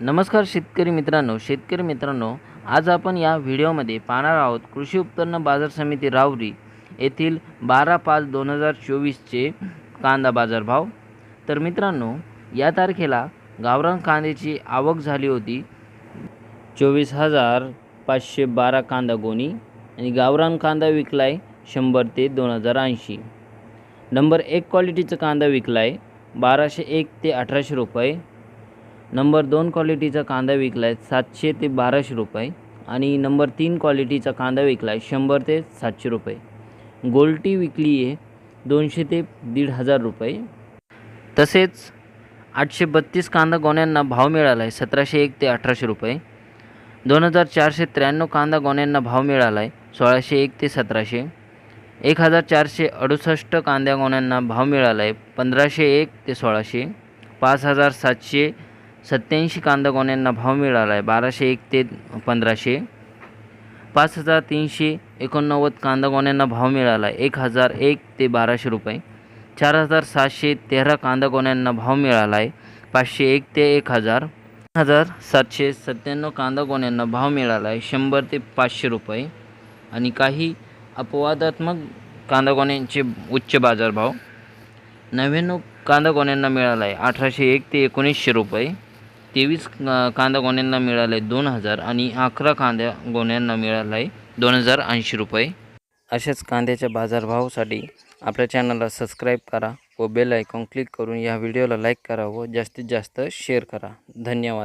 नमस्कार शेतकरी मित्रांनो शेतकरी मित्रांनो आज आपण या व्हिडिओमध्ये पाहणार आहोत कृषी उत्पन्न बाजार समिती रावरी येथील बारा पाच दोन हजार चोवीसचे कांदा बाजारभाव. तर मित्रांनो या तारखेला गावरान कांद्याची आवक झाली होती. चोवीस हजार पाचशे बारा कांदा गोणी आणि गावरान कांदा विकला आहे शंभर ते दोन हजार ऐंशी. नंबर एक क्वालिटीचा कांदा विकला आहे बाराशे एक ते अठराशे रुपये. नंबर दोन क्वालिटीचा कांदा विकला आहे सातशे ते बाराशे रुपये आणि नंबर तीन क्वालिटीचा कांदा विकला आहे शंभर ते सातशे रुपये. गोल्टी विकली आहे दोनशे ते दीड हजार रुपये. तसेच आठशे बत्तीस कांदा गोण्यांना भाव मिळाला आहे सतराशे एक ते अठराशे रुपये. दोन हजार चारशे त्र्याण्णव कांदा गोण्यांना भाव मिळाला आहे सोळाशे एक ते सतराशे. एक हजार चारशे अडुसष्ट कांद्या गोण्यांना भाव मिळाला आहे पंधराशे एक ते सोळाशे. पाच हजार सातशे सत्याऐंशी कांदाकोण्यांना भाव मिळाला आहे बाराशे एक ते पंधराशे. पाच हजार तीनशे एकोणनव्वद कांदाकोण्यांना भाव मिळाला आहे एक हजार एक ते बाराशे रुपये. चार हजार सातशे तेरा कांदाकोण्यांना भाव मिळाला आहे पाचशे एक ते एक हजार. हजार सातशे सत्त्याण्णव कांदाकोण्यांना भाव मिळाला आहे शंभर ते पाचशे रुपये. आणि काही अपवादात्मक कांदाकोण्यांचे उच्च बाजारभाव. नव्याण्णव कांदाकोण्यांना मिळाला आहे अठराशे एक ते एकोणीसशे रुपये. तेवीस कांदा गोण्यांना आहे दोन हजार आणि अकरा कांद्या गोण्यांना मिळाला आहे दोन हजार ऐंशी रुपये. अशाच कांद्याच्या बाजारभावासाठी आपल्या चॅनलला सबस्क्राईब करा व बेल आयकॉन क्लिक करून या व्हिडिओला लाईक करा व जास्तीत जास्त शेअर करा. धन्यवाद.